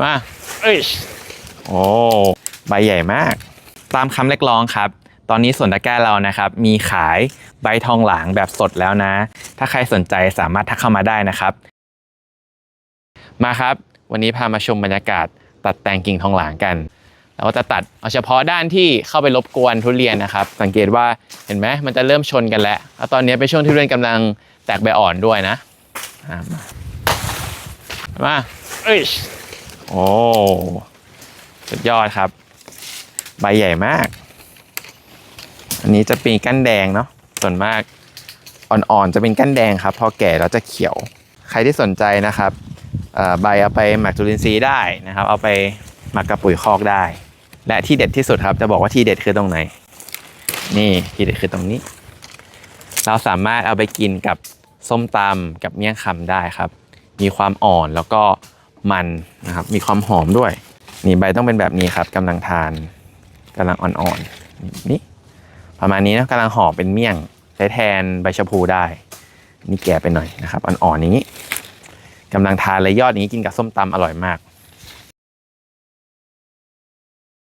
มาเอ้ยโอ้ใบใหญ่มาก ตามคำเรียกร้องครับ ตอนนี้สวนตะแกร้เรานะครับ มีขายใบทองหลางแบบสดแล้วนะ ถ้าใครสนใจสามารถทักเข้ามาได้นะครับ มาครับ วันนี้พามาชมบรรยากาศ ตัดแต่งกิ่งทองหลางกันเราก็จะตัดเอาเฉพาะด้านที่เข้าไปรบกวนทุเรียนนะครับ สังเกตว่าเห็นไหมมันจะเริ่มชนกันแล้วแล้วตอนนี้เป็นช่วงที่ทุเรียนกำลังแตกใบอ่อนด้วยนะอะมามาเอ้ย โอ้สุดยอดครับ ใบใหญ่มาก อันนี้จะเป็นก้านแดงเนาะส่วนมากอ่อนๆจะเป็นก้านแดงครับ พอแก่แล้วจะเขียว ใครที่สนใจนะครับใบเอาไปหมักจุลินทรีย์ได้นะครับ เอาไปหมักกับปุ๋ยคอกได้ และที่เด็ดที่สุดครับ จะบอกว่าที่เด็ดคือตรงไหน นี่ที่เด็ดคือตรงนี้ เราสามารถเอาไปกินกับส้มตำกับเมี่ยงคำได้ครับ มีความอ่อนแล้วก็ มันนะครับ มีความหอมด้วย นี่ใบต้องเป็นแบบนี้ครับกำลังทานกำลังอ่อนๆนี่ประมาณนี้นะกำลังหอมเป็นเมี่ยงใช้แทนใบชะพูได้ นี่แก่ไปหน่อยนะครับ อ่อนๆอย่างนี้กำลังทานเลยยอดอย่างนี้กินกับส้มตำอร่อยมาก